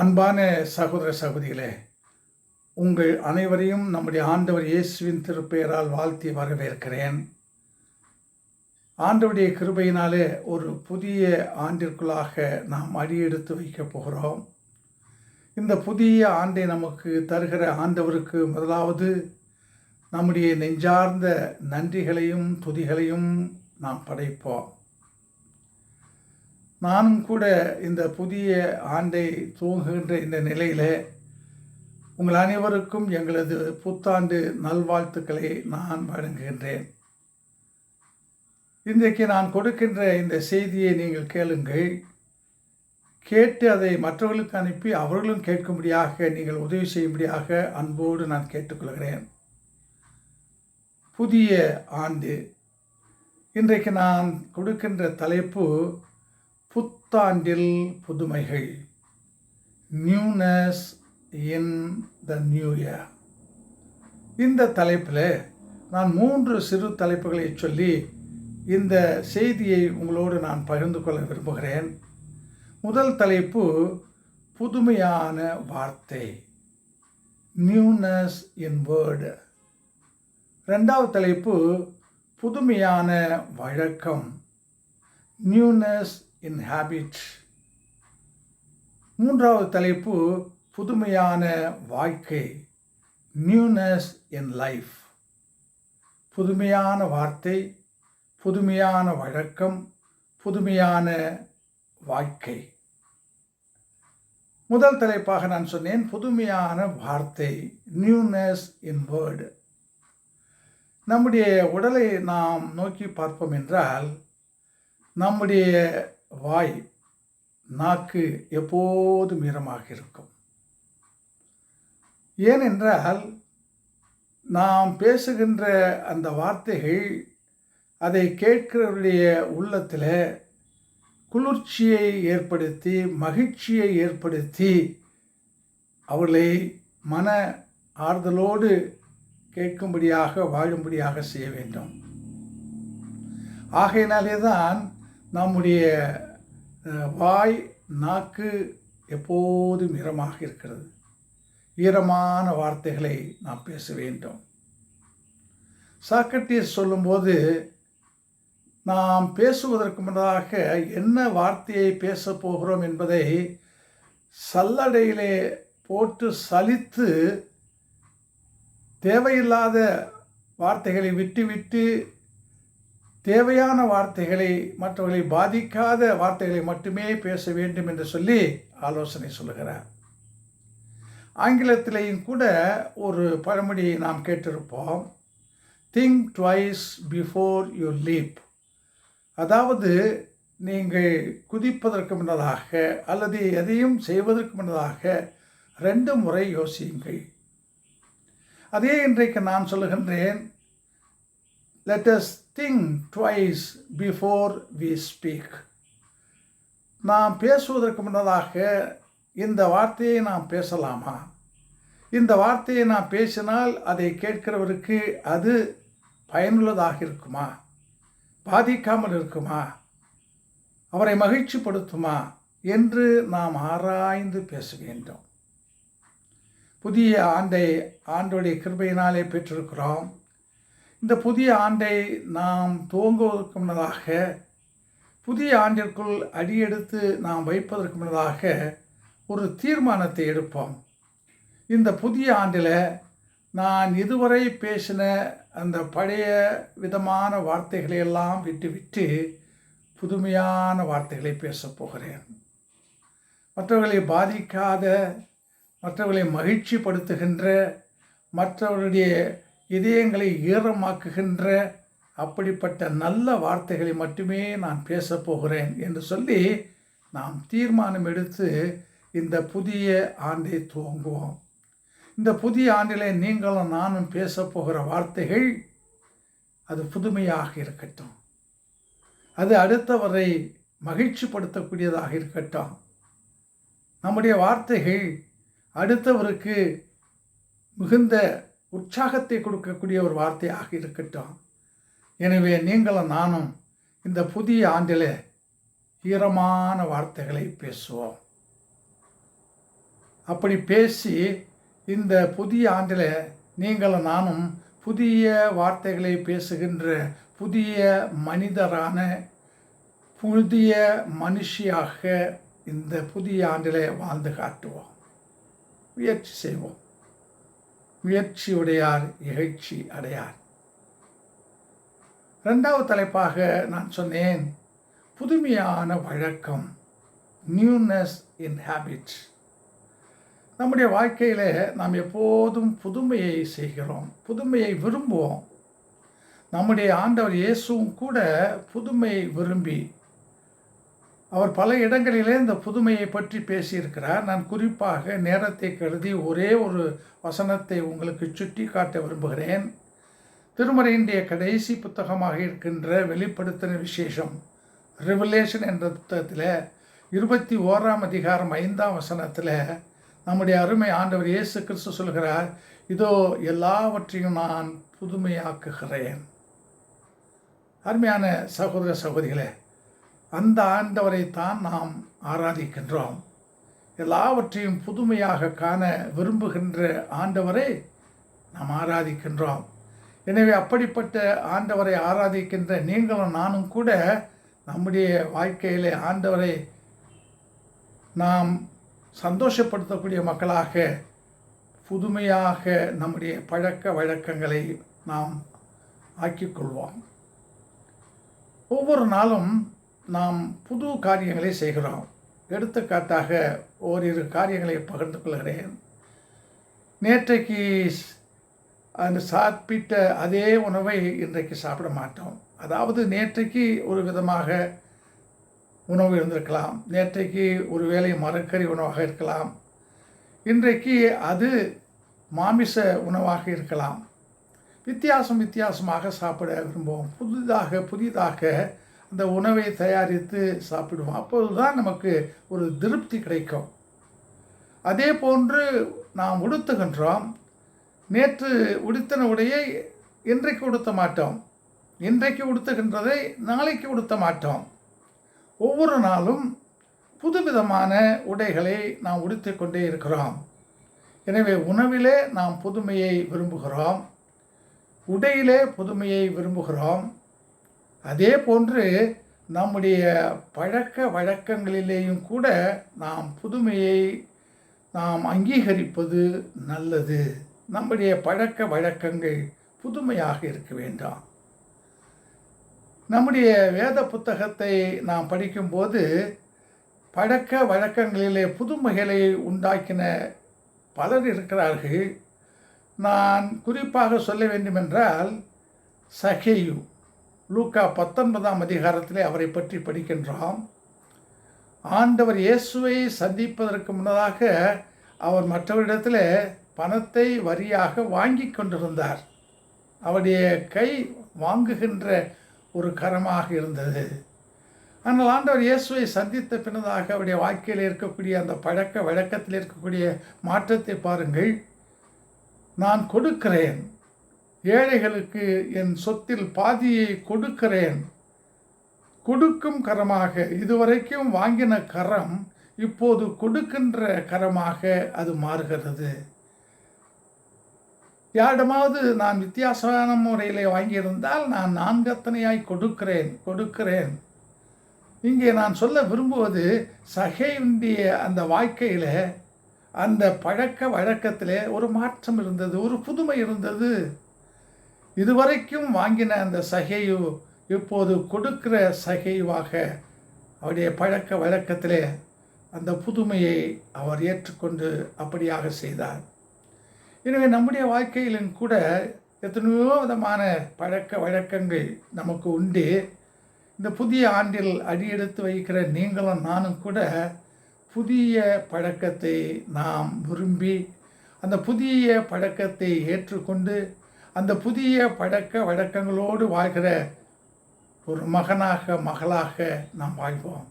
அன்பான சகோதர சகோதரிகளே உங்கள் அனைவரையும் நம்முடைய ஆண்டவர் இயேசுவின் திருப்பெயரால் வாழ்த்தி வரவேற்கிறேன். ஆண்டவருடைய கிருபையினாலே ஒரு புதிய ஆண்டிற்குள்ளாக நாம் அடியெடுத்து வைக்கப் போகிறோம். இந்த புதிய ஆண்டை நமக்கு தருகிற ஆண்டவருக்கு முதலாவது நம்முடைய நெஞ்சார்ந்த நன்றிகளையும் துதிகளையும் நாம் படைப்போம். நானும் கூட இந்த புதிய ஆண்டை துவங்குகின்ற இந்த நிலையில் உங்கள் அனைவருக்கும் எங்களது புத்தாண்டு நல்வாழ்த்துக்களை நான் வழங்குகின்றேன். இன்றைக்கு நான் கொடுக்கின்ற இந்த செய்தியை நீங்கள் கேளுங்கள். கேட்டு அதை மற்றவர்களுக்கு அனுப்பி அவர்களும் கேட்கும்படியாக நீங்கள் உதவி செய்யும்படியாக அன்போடு நான் கேட்டுக்கொள்கிறேன். புதிய ஆண்டு. இன்றைக்கு நான் கொடுக்கின்ற தலைப்பு புத்தாண்டில் புதுமைகள். Newness in the new year இந்த தலைப்பில் நான் மூன்று சிறு தலைப்புகளை சொல்லி இந்த செய்தியை உங்களோடு நான் பகிர்ந்து கொள்ள விரும்புகிறேன். முதல் தலைப்பு புதுமையான வார்த்தை. நியூனஸ் இன் வேர்டு ரெண்டாவது தலைப்பு புதுமையான வழக்கம். நியூனஸ் இன் ஹேபிட் மூன்றாவது தலைப்பு புதுமையான வாழ்க்கை நியூனஸ் இன் லைஃப் புதுமையான வார்த்தை புதுமையான வழக்கம் புதுமையான வாழ்க்கை. முதல் தலைப்பாக நான் சொன்னேன் புதுமையான வார்த்தை நியூனஸ் இன் வேர்டு நம்முடைய உடலை நாம் நோக்கி பார்ப்போம் என்றால் நம்முடைய வாய் நாக்கு எப்போதும் ஈரமாக இருக்கும். ஏனென்றால் நாம் பேசுகின்ற அந்த வார்த்தைகள் அதை கேட்கிறவருடைய உள்ளத்தில் குளிர்ச்சியை ஏற்படுத்தி மகிழ்ச்சியை ஏற்படுத்தி அவர்களை மன ஆறுதலோடு கேட்கும்படியாக வாழும்படியாக செய்ய வேண்டும். ஆகையினாலே தான் நம்முடைய வாய் நாக்கு எப்போதும் ஈரமாக இருக்கிறது. ஈரமான வார்த்தைகளை நாம் பேச வேண்டும். சாக்கட்டியஸ் சொல்லும்போது நாம் பேசுவதற்கு முன்னதாக என்ன வார்த்தையை பேசப் போகிறோம் என்பதை சல்லடையிலே போட்டு சலித்து தேவையில்லாத வார்த்தைகளை விட்டுவிட்டு தேவையான வார்த்தைகளை மற்றவர்களை பாதிக்காத வார்த்தைகளை மட்டுமே பேச வேண்டும் என்று சொல்லி ஆலோசனை சொல்லுகிறார். ஆங்கிலத்திலேயும் கூட ஒரு பழமொழியை நாம் கேட்டிருப்போம். Think twice before you leap அதாவது நீங்கள் குதிப்பதற்கு முன்னதாக அல்லது எதையும் செய்வதற்கு முன்னதாக ரெண்டு முறை யோசியுங்கள். அதே இன்றைக்கு நான் சொல்லுகின்றேன் let us think twice before we speak நாம் பேசுவதற்கு முன்னதாக இந்த வார்த்தையை நாம் பேசலாமா? இந்த வார்த்தையை நான் பேசினால் அதை கேட்கிறவருக்கு அது பயனுள்ளதாக இருக்குமா? பாதிக்காமல் இருக்குமா? அவரை மகிழ்ச்சிப்படுத்துமா? என்று நாம் ஆராய்ந்து பேச வேண்டும். புதிய ஆண்டை ஆண்டோடைய கிருபையினாலே பெற்றிருக்கிறோம். இந்த புதிய ஆண்டை நாம் துவங்குவதற்கு முன்னதாக புதிய ஆண்டிற்குள் அடியெடுத்து நாம் வைப்பதற்கு முன்னதாக ஒரு தீர்மானத்தை எடுப்போம். இந்த புதிய ஆண்டில் நான் இதுவரை பேசின அந்த பழைய விதமான வார்த்தைகளை எல்லாம் விட்டுவிட்டு புதுமையான வார்த்தைகளை பேசப் போகிறேன். மற்றவர்களை பாதிக்காத மற்றவர்களை மகிழ்ச்சிப்படுத்துகின்ற மற்றவர்களுடைய இதயங்களை ஈரமாக்குகின்ற அப்படிப்பட்ட நல்ல வார்த்தைகளை மட்டுமே நான் பேசப் போகிறேன் என்று சொல்லி நாம் தீர்மானம் எடுத்து இந்த புதிய ஆண்டை துவங்குவோம். இந்த புதிய ஆண்டிலே நீங்களும் நானும் பேசப்போகிற வார்த்தைகள் அது புதுமையாக இருக்கட்டும். அது அடுத்தவரை மகிழ்ச்சிப்படுத்தக்கூடியதாக இருக்கட்டும். நம்முடைய வார்த்தைகள் அடுத்தவருக்கு மிகுந்த உற்சாகத்தை கொடுக்கக்கூடிய ஒரு வார்த்தையாக இருக்கட்டும். எனவே நீங்களும் நானும் இந்த புதிய ஆண்டில் ஈரமான வார்த்தைகளை பேசுவோம். அப்படி பேசி இந்த புதிய ஆண்டில் நீங்களும் நானும் புதிய வார்த்தைகளை பேசுகின்ற புதிய மனிதரான புதிய மனுஷியாக இந்த புதிய ஆண்டிலே வாழ்ந்து காட்டுவோம். முயற்சி செய்வோம். முயற்சியுடையார் இகழ்ச்சி அடையார். ரெண்டாவது தலைப்பாக நான் சொன்னேன் புதுமையான வழக்கம் நியூனஸ் இன் ஹேபிட் நம்முடைய வாழ்க்கையில் நாம் எப்போதும் புதுமையை செய்கிறோம் புதுமையை விரும்புவோம். நம்முடைய ஆண்டவர் இயேசுவும் கூட புதுமையை விரும்பி அவர் பல இடங்களிலே இந்த புதுமையை பற்றி பேசியிருக்கிறார். நான் குறிப்பாக நேரத்தை கருதி ஒரே ஒரு வசனத்தை உங்களுக்கு சுட்டி காட்ட விரும்புகிறேன். திருமறையினுடைய கடைசி புத்தகமாக இருக்கின்ற வெளிப்படுத்தின விசேஷம் ரிவலேஷன் என்ற புத்தகத்தில் இருபத்தி ஓராம் அதிகாரம் ஐந்தாம் வசனத்தில் நம்முடைய அருமை ஆண்டவர் இயேசு கிறிஸ்து சொல்கிறார் இதோ எல்லாவற்றையும் நான் புதுமையாக்குகிறேன். அருமையான சகோதர சகோதரிகளே அந்த ஆண்டவரை தான் நாம் ஆராதிக்கின்றோம். எல்லாவற்றையும் புதுமையாக காண விரும்புகின்ற ஆண்டவரை நாம் ஆராதிக்கின்றோம். எனவே அப்படிப்பட்ட ஆண்டவரை ஆராதிக்கின்ற நீங்களும் நானும் கூட நம்முடைய வாழ்க்கையிலே ஆண்டவரை நாம் சந்தோஷப்படுத்தக்கூடிய மக்களாக புதுமையாக நம்முடைய பழக்க வழக்கங்களை நாம் ஆக்கிக்கொள்வோம் ஒவ்வொரு நாளும் நாம் புது காரியங்களை செய்கிறோம். எடுத்துக்காட்டாக ஓரிரு காரியங்களை பகிர்ந்து கொள்கிறேன். நேற்றைக்கு அந்த சாப்பிட்ட அதே உணவை இன்றைக்கு சாப்பிட மாட்டோம். அதாவது நேற்றைக்கு ஒரு விதமாக உணவு இருந்திருக்கலாம். நேற்றைக்கு ஒரு வேளை மரக்கறி உணவாக இருக்கலாம். இன்றைக்கு அது மாமிச உணவாக இருக்கலாம். வித்தியாசம் வித்தியாசமாக சாப்பிட விரும்புவோம். புதிதாக புதிதாக அந்த உணவை தயாரித்து சாப்பிடுவோம். அப்போது தான் நமக்கு ஒரு திருப்தி கிடைக்கும். அதே போன்று நாம் உடுத்துகின்றோம். நேற்று உடுத்தின உடையை இன்றைக்கு உடுத்த மாட்டோம். இன்றைக்கு உடுத்துகின்றதை நாளைக்கு உடுத்த மாட்டோம். ஒவ்வொரு நாளும் புதுவிதமான உடைகளை நாம் உடுத்து கொண்டே இருக்கிறோம். எனவே உணவிலே நாம் புதுமையை விரும்புகிறோம். உடையிலே புதுமையை விரும்புகிறோம். அதே போன்று நம்முடைய பழக்க வழக்கங்களிலேயும் கூட நாம் புதுமையை நாம் அங்கீகரிப்பது நல்லது. நம்முடைய பழக்க வழக்கங்கள் புதுமையாக இருக்க வேண்டாம். நம்முடைய வேத புத்தகத்தை நாம் படிக்கும்போது பழக்க வழக்கங்களிலே புதுமைகளை உண்டாக்கின பலர் இருக்கிறார்கள். நான் குறிப்பாக சொல்ல வேண்டுமென்றால் சகேயு. லூக்கா பத்தொன்பதாம் அதிகாரத்திலே அவரை பற்றி படிக்கின்றோம். ஆண்டவர் இயேசுவை சந்திப்பதற்கு முன்னதாக அவர் மற்றவரிடத்தில் பணத்தை வரியாக வாங்கி கொண்டிருந்தார். அவருடைய கை வாங்குகின்ற ஒரு கரமாக இருந்தது. ஆனால் ஆண்டவர் இயேசுவை சந்தித்த பின்னதாக அவருடைய வாழ்க்கையில் இருக்கக்கூடிய அந்த பழக்க வழக்கத்தில் இருக்கக்கூடிய மாற்றத்தை பாருங்கள். நான் கொடுக்கிறேன். ஏழைகளுக்கு என் சொத்தில் பாதியை கொடுக்கிறேன். கொடுக்கும் கரமாக இதுவரைக்கும் வாங்கின கரம் இப்போது கொடுக்கின்ற கரமாக அது மாறுகிறது. யாரிடமாவது நான் வித்தியாசமான முறையில் வாங்கியிருந்தால் நான் நான்கத்தனையாய் கொடுக்கிறேன் கொடுக்கிறேன். இங்கே நான் சொல்ல விரும்புவது சகையுண்டிய அந்த வாழ்க்கையில் அந்த பழக்க வழக்கத்தில் ஒரு மாற்றம் இருந்தது ஒரு புதுமை இருந்தது. இதுவரைக்கும் வாங்கின அந்த சகையு இப்போது கொடுக்கிற சகைவாக அவருடைய பழக்க வழக்கத்திலே அந்த புதுமையை அவர் ஏற்றுக்கொண்டு அப்படியாக செய்தார். எனவே நம்முடைய வாழ்க்கையிலும் கூட எத்தனையோ விதமான பழக்க வழக்கங்கள் நமக்கு உண்டு. இந்த புதிய ஆண்டில் அடியெடுத்து வைக்கிற நீங்களும் நானும் கூட புதிய பழக்கத்தை நாம் விரும்பி அந்த புதிய பழக்கத்தை ஏற்றுக்கொண்டு அந்த புதிய பழக்க வழக்கங்களோடு வாழ்கிற ஒரு மகனாக மகளாக நாம் வாழ்வோம்.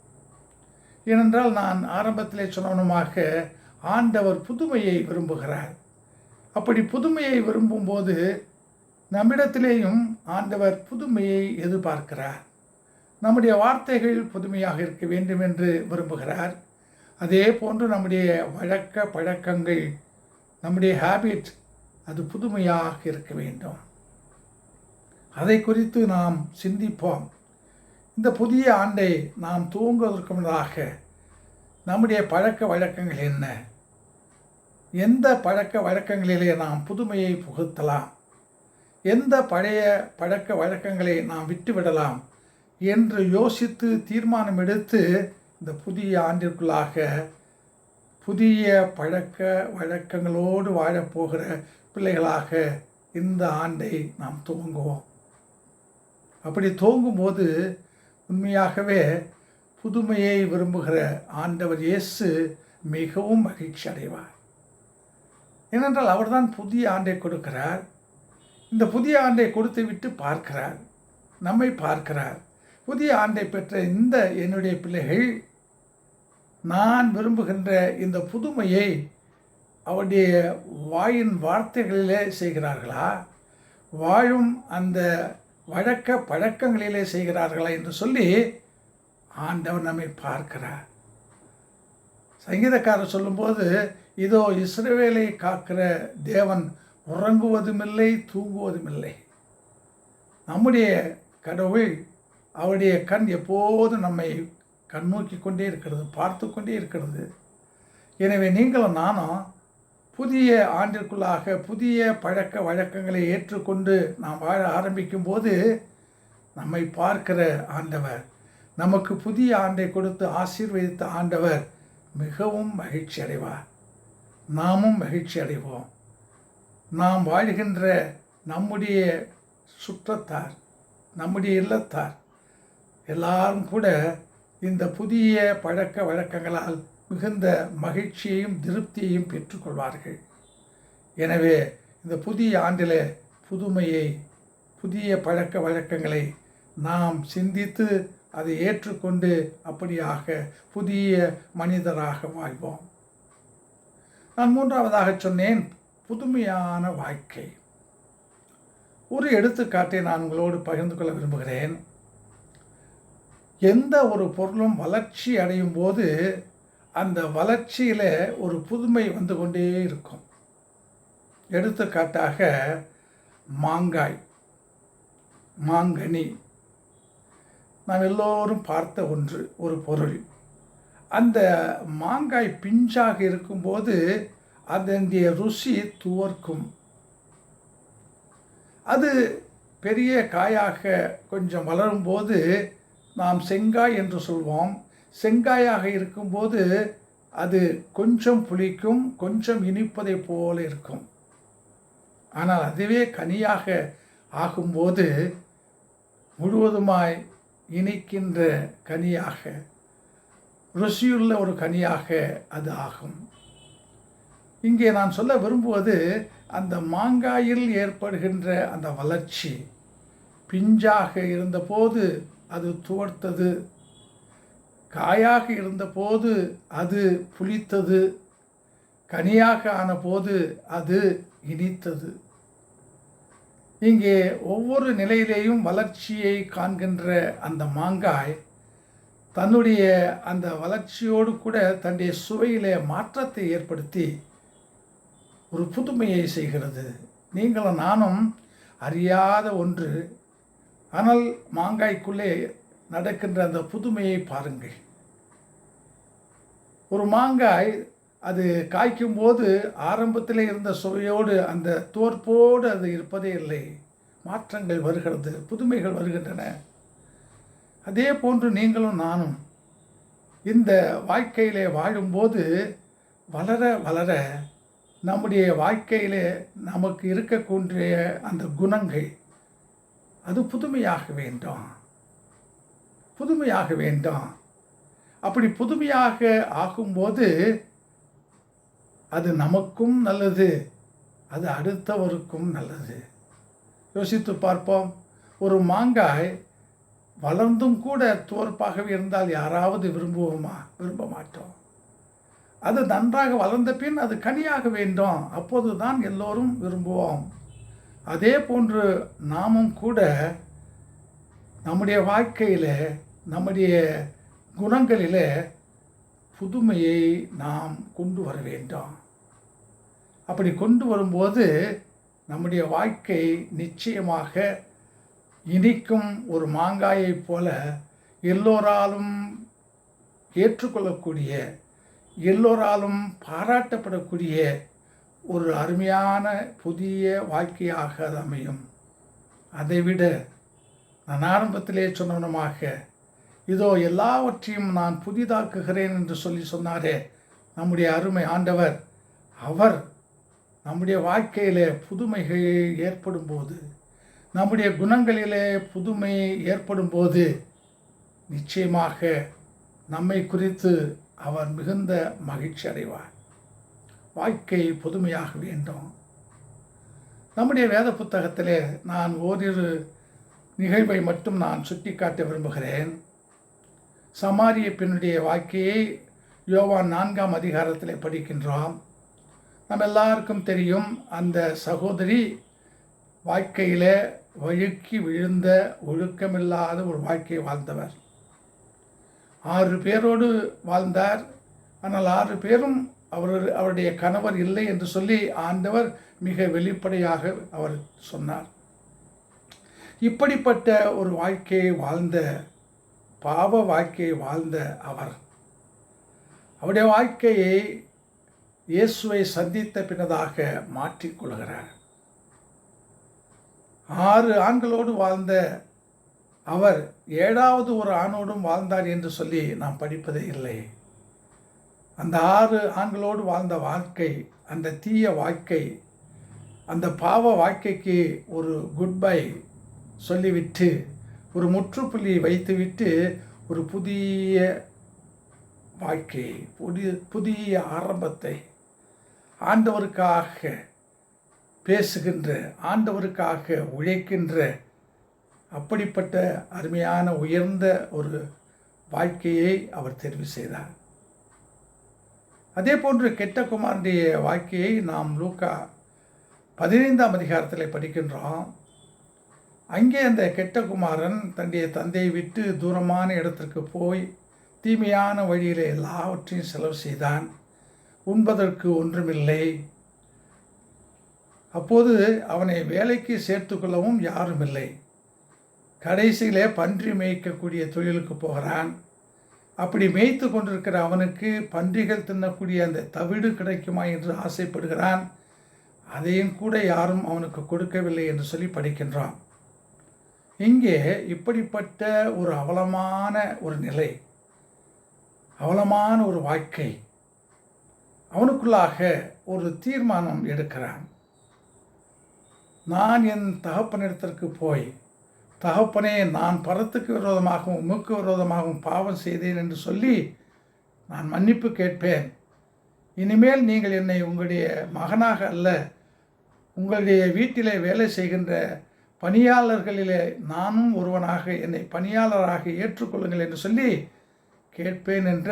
ஏனென்றால் நான் ஆரம்பத்திலே சொன்னவனுமாக ஆண்டவர் புதுமையை விரும்புகிறார். அப்படி புதுமையை விரும்பும்போது நம்மிடத்திலேயும் ஆண்டவர் புதுமையை எதிர்பார்க்கிறார். நம்முடைய வார்த்தைகள் புதுமையாக இருக்க வேண்டும் என்று விரும்புகிறார். அதே போன்று நம்முடைய வழக்க பழக்கங்கள் நம்முடைய ஹேபிட் அது புதுமையாக இருக்க வேண்டும். அதை குறித்து நாம் சிந்திப்போம். இந்த புதிய ஆண்டை நாம் துவங்குவதற்கு முன்னதாக நம்முடைய பழக்க வழக்கங்கள் என்ன? எந்த பழக்க வழக்கங்களிலே நாம் புதுமையை புகுத்தலாம்? எந்த பழைய பழக்க வழக்கங்களை நாம் விட்டுவிடலாம் என்று யோசித்து தீர்மானம் எடுத்து இந்த புதிய ஆண்டிற்குள்ளாக புதிய பழக்க வழக்கங்களோடு வாழப்போகிற பிள்ளைகளாக இந்த ஆண்டை நாம் துவங்குவோம். அப்படி துவங்கும்போது உண்மையாகவே புதுமையை விரும்புகிற ஆண்டவர் இயேசு மிகவும் மகிழ்ச்சி அடைவார். ஏனென்றால் அவர்தான் புதிய ஆண்டை கொடுக்கிறார். இந்த புதிய ஆண்டை கொடுத்து விட்டு பார்க்கிறார். நம்மை பார்க்கிறார். புதிய ஆண்டை பெற்ற இந்த என்னுடைய பிள்ளைகள் நான் விரும்புகின்ற இந்த புதுமையை அவருடைய வாயின் வார்த்தைகளிலே செய்கிறார்களா? வாழும் அந்த வழக்க பழக்கங்களிலே செய்கிறார்களா என்று சொல்லி ஆண்டவர் நம்மை பார்க்கிறார். சங்கீதக்காரர் சொல்லும்போது இதோ இஸ்ரவேலை காக்கிற தேவன் உறங்குவதுமில்லை தூங்குவதுமில்லை. நம்முடைய கடவுள் அவருடைய கண் எப்போதும் நம்மை கண்ணோக்கி கொண்டே இருக்கிறது பார்த்து கொண்டே இருக்கிறது. எனவே நீங்களும் நானும் புதிய ஆண்டிற்குள்ளாக புதிய பழக்க வழக்கங்களை ஏற்றுக்கொண்டு நாம் வாழ ஆரம்பிக்கும் போது நம்மை பார்க்கிற ஆண்டவர் நமக்கு புதிய ஆண்டை கொடுத்து ஆசீர்வதித்த ஆண்டவர் மிகவும் மகிழ்ச்சி அடைவார். நாமும் மகிழ்ச்சி அடைவோம். நாம் வாழ்கின்ற நம்முடைய சுற்றத்தார் நம்முடைய இல்லத்தார் எல்லாரும் கூட இந்த புதிய பழக்க வழக்கங்களால் மிகுந்த மகிழ்ச்சியையும் திருப்தியையும் பெற்றுக்கொள்வார்கள். எனவே இந்த புதிய ஆண்டில் புதுமையை புதிய பழக்க வழக்கங்களை நாம் சிந்தித்து அதை ஏற்றுக்கொண்டு அப்படியாக புதிய மனிதராக வாழ்வோம். நான் மூன்றாவதாக சொன்னேன் புதுமையான வாழ்க்கை. ஒரு எடுத்துக்காட்டை நான் உங்களோடு பகிர்ந்து கொள்ள விரும்புகிறேன். எந்த ஒரு பொருளும் வளர்ச்சி அடையும் போது அந்த வளர்ச்சியில் ஒரு புதுமை வந்து கொண்டே இருக்கும். எடுத்துக்காட்டாக மாங்காய் மாங்கனி. நாம் எல்லோரும் பார்த்த ஒன்று ஒரு பொருள். அந்த மாங்காய் பிஞ்சாக இருக்கும்போது அதனுடைய ருசி துவர்க்கும். அது பெரிய காயாக கொஞ்சம் வளரும்போது நாம் செங்காய் என்று சொல்வோம். செங்காயாக இருக்கும்போது அது கொஞ்சம் புளிக்கும் கொஞ்சம் இனிப்பதை போல இருக்கும். ஆனால் அதுவே கனியாக ஆகும்போது முழுவதுமாய் இனிக்கின்ற கனியாக ருசியுள்ள ஒரு கனியாக அது ஆகும். இங்கே நான் சொல்ல விரும்புவது அந்த மாங்காயில் ஏற்படுகின்ற அந்த வளர்ச்சி. பிஞ்சாக இருந்தபோது அது துவர்த்தது காயாக இருந்தபோது அது புளித்தது கனியாக ஆனபோது அது இனித்தது. இங்கே ஒவ்வொரு நிலையிலேயும் வளர்ச்சியை காண்கின்ற அந்த மாங்காய் தன்னுடைய அந்த வளர்ச்சியோடு கூட தன்னுடைய சுவையிலே மாற்றத்தை ஏற்படுத்தி ஒரு புதுமையை செய்கிறது. நீங்களும் நானும் அறியாத ஒன்று ஆனால் மாங்காய்க்குள்ளே நடக்கின்ற அந்த புதுமையை பாருங்கள். ஒரு மாங்காய் அது காய்க்கும் போது ஆரம்பத்தில் இருந்த சுவையோடு அந்த தோற்போடு அது இருப்பதே இல்லை. மாற்றங்கள் வருகிறது புதுமைகள் வருகின்றன. அதே போன்று நீங்களும் நானும் இந்த வாழ்க்கையிலே வாழும்போது வளர வளர நம்முடைய வாழ்க்கையிலே நமக்கு இருக்கக்கூடிய அந்த குணங்கள் அது புதுமையாக வேண்டும். புதுமையாக வேண்டும். அப்படி புதுமையாக ஆகும்போது அது நமக்கும் நல்லது அது அடுத்தவருக்கும் நல்லது. யோசித்து பார்ப்போம். ஒரு மாங்காய் வளர்ந்தும் கூட தோற்பாகவே இருந்தால் யாராவது விரும்புவோமா? விரும்ப மாட்டோம். அது நன்றாக வளர்ந்த பின் அது கனியாக வேண்டும். அப்போது தான் எல்லோரும் விரும்புவோம். அதே போன்று நாமும் கூட நம்முடைய வாழ்க்கையில் நம்முடைய குணங்களில் புதுமையை நாம் கொண்டு வர வேண்டும். அப்படி கொண்டு வரும்போது நம்முடைய வாழ்க்கை நிச்சயமாக இனிக்கும் ஒரு மாங்காயைப் போல எல்லோராலும் ஏற்றுக்கொள்ளக்கூடிய எல்லோராலும் பாராட்டப்படக்கூடிய ஒரு அருமையான புதிய வாழ்க்கையாக அது அமையும். அதைவிட நான் ஆரம்பத்திலே சொன்னவனமாக இதோ எல்லாவற்றையும் நான் புதிதாக்குகிறேன் என்று சொல்லி சொன்னாரே நம்முடைய அருமை ஆண்டவர். அவர் நம்முடைய வாழ்க்கையிலே புதுமைகள் ஏற்படும் போது நம்முடைய குணங்களிலே புதுமை ஏற்படும் போது நிச்சயமாக நம்மை குறித்து அவர் மிகுந்த மகிழ்ச்சி அடைவார். வாழ்க்கை புதுமையாக வேண்டும். நம்முடைய வேத புத்தகத்திலே நான் ஓரிரு நிகழ்வை மட்டும் நான் சுட்டிக்காட்ட விரும்புகிறேன். சமாரிய பெண்ணுடைய வாழ்க்கையை யோவான் நான்காம் அதிகாரத்தில் படிக்கின்றோம் நம்ம எல்லாருக்கும் தெரியும் அந்த சகோதரி வாழ்க்கையில் வழுக்கி விழுந்த ஒழுக்கமில்லாத ஒரு வாழ்க்கையை வாழ்ந்தவர். ஆறு பேரோடு வாழ்ந்தார். ஆனால் ஆறு பேரும் அவர் அவருடைய கணவர் இல்லை என்று சொல்லி ஆண்டவர் மிக வெளிப்படையாக அவர் சொன்னார். இப்படிப்பட்ட ஒரு வாழ்க்கையை வாழ்ந்த பாவ வாழ்க்கையை வாழ்ந்த அவர். அவருடைய வாழ்க்கையை இயேசுவை சந்தித்த பின்னதாக மாற்றிக்கொள்கிறார் ஆறு ஆண்களோடு வாழ்ந்த அவர் ஏழாவது ஒரு ஆணோடும் வாழ்ந்தார் என்று சொல்லி நாம் படிப்பதே இல்லை. அந்த ஆறு ஆண்களோடு வாழ்ந்த வாழ்க்கை அந்த தீய வாழ்க்கை அந்த பாவ வாழ்க்கைக்கு ஒரு குட் பை சொல்லிவிட்டு ஒரு முற்றுப்புள்ளியை வைத்துவிட்டு ஒரு புதிய வாழ்க்கை புதிய புதிய ஆரம்பத்தை ஆண்டவருக்காக பேசுகின்ற ஆண்டவருக்காக உழைக்கின்ற அப்படிப்பட்ட அருமையான உயர்ந்த ஒரு வாழ்க்கையை அவர் தெரிவு செய்தார். அதே போன்று கெட்ட குமாரனுடைய வாழ்க்கையை நாம் லூக்கா பதினைந்தாம் அதிகாரத்தில் படிக்கின்றோம். அங்கே அந்த கெட்ட குமாரன் தன்னுடைய தந்தையை விட்டு தூரமான இடத்திற்கு போய் தீமையான வழியில் எல்லாவற்றையும் செலவு செய்தான். உண்பதற்கு ஒன்றுமில்லை. அப்போது அவனை வேலைக்கு சேர்த்து கொள்ளவும் யாரும் இல்லை கடைசியிலே பன்றி மேய்க்கக்கூடிய தொழிலுக்கு போகிறான். அப்படி மேய்த்து கொண்டிருக்கிற அவனுக்கு பன்றிகள் தின்னக்கூடிய அந்த தவிடு கிடைக்குமா என்று ஆசைப்படுகிறான். அதையும் கூட யாரும் அவனுக்கு கொடுக்கவில்லை என்று சொல்லி படிக்கின்றான். இங்கே இப்படிப்பட்ட ஒரு அவலமான ஒரு நிலை அவலமான ஒரு வாழ்க்கை அவனுக்குள்ளாக ஒரு தீர்மானம் எடுக்கிறான். நான் என் தகப்பனிடத்திற்கு போய் தகப்பனே நான் பரத்துக்கு விரோதமாகவும் உமக்கு விரோதமாகவும் பாவம் செய்தேன் என்று சொல்லி நான் மன்னிப்பு கேட்பேன். இனிமேல் நீங்கள் என்னை உங்களுடைய மகனாக அல்ல உங்களுடைய வீட்டிலே வேலை செய்கின்ற பணியாளர்களிலே நானும் ஒருவனாக என்னை பணியாளராக ஏற்றுக்கொள்ளுங்கள் என்று சொல்லி கேட்பேன் என்ற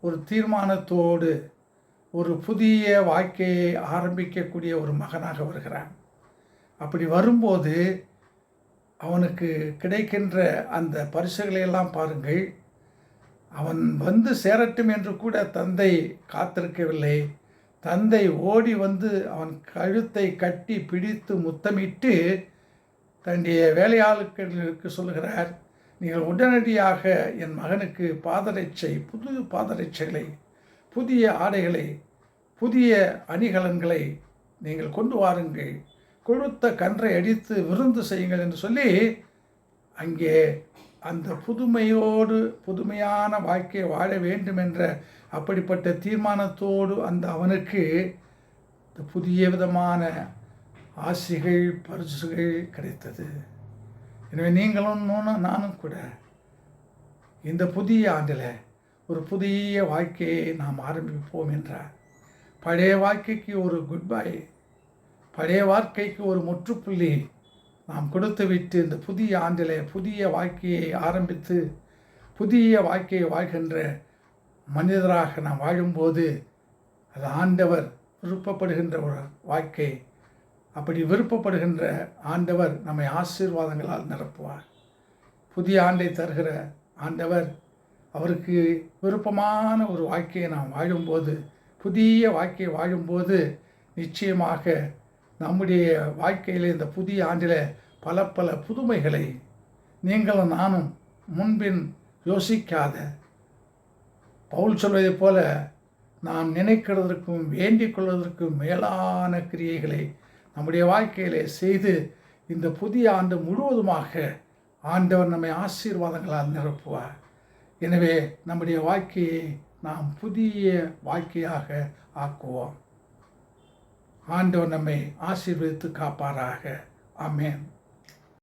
ஒரு தீர்மானத்தோடு ஒரு புதிய வாழ்க்கையை ஆரம்பிக்கக்கூடிய ஒரு மகனாக வருகிறான். அப்படி வரும்போது அவனுக்கு கிடைக்கின்ற அந்த பரிசுகளையெல்லாம் பாருங்கள். அவன் வந்து சேரட்டும் என்று கூட தந்தை காத்திருக்கவில்லை. தந்தை ஓடி வந்து அவன் கழுத்தை கட்டி பிடித்து முத்தமிட்டு தன்னுடைய வேலையாளுக்கு சொல்லுகிறார் நீங்கள் உடனடியாக என் மகனுக்கு பாதரட்சை புது பாதரட்சைகளை புதிய ஆடைகளை புதிய அணிகலன்களை நீங்கள் கொண்டு வாருங்கள். கொழுத்த கன்றை அடித்து விருந்து செய்யுங்கள் என்று சொல்லி அங்கே அந்த புதுமையோடு புதுமையான வாழ்க்கையை வாழ வேண்டும் என்ற அப்படிப்பட்ட தீர்மானத்தோடு அந்த அவனுக்கு இந்த புதிய விதமான ஆசிகள் பரிசுகள் கிடைத்தது. எனவே நீங்களும் நானும் கூட இந்த புதிய ஆண்டில் ஒரு புதிய வாழ்க்கையை நாம் ஆரம்பிப்போம் என்றார். பழைய வாழ்க்கைக்கு ஒரு குட் பை பழைய வாழ்க்கைக்கு ஒரு முற்றுப்புள்ளி நாம் கொடுத்துவிட்டு இந்த புதிய ஆண்டில் புதிய வாழ்க்கையை ஆரம்பித்து புதிய வாழ்க்கையை வாழ்கின்ற மனிதராக நாம் வாழும்போது அது ஆண்டவர் விருப்பப்படுகின்ற ஒரு வாழ்க்கை அப்படி விருப்பப்படுகின்ற ஆண்டவர் நம்மை ஆசீர்வாதங்களால் நிரப்புவார். புதிய ஆண்டை தருகிற ஆண்டவர் அவருக்கு விருப்பமான ஒரு வாழ்க்கையை நாம் வாழும்போது புதிய வாழ்க்கையை வாழும்போது நிச்சயமாக நம்முடைய வாழ்க்கையில் இந்த புதிய ஆண்டில் பல பல புதுமைகளை நீங்களும் நானும் முன்பின் யோசிக்காத பவுல் சொல்வதைப் போல நாம் நினைக்கிறதற்கும் வேண்டிக் கொள்வதற்கும் மேலான கிரியைகளை நம்முடைய வாழ்க்கையிலே செய்து இந்த புதிய ஆண்டு முழுவதுமாக ஆண்டவர் நம்மை ஆசீர்வாதங்களால் நிரப்புவார். எனவே நம்முடைய வாழ்க்கையை நாம் புதிய வாழ்க்கையாக ஆக்குவோம். ஆண்டவர் நம்மை ஆசீர்வதித்து காப்பாராக. அமேன்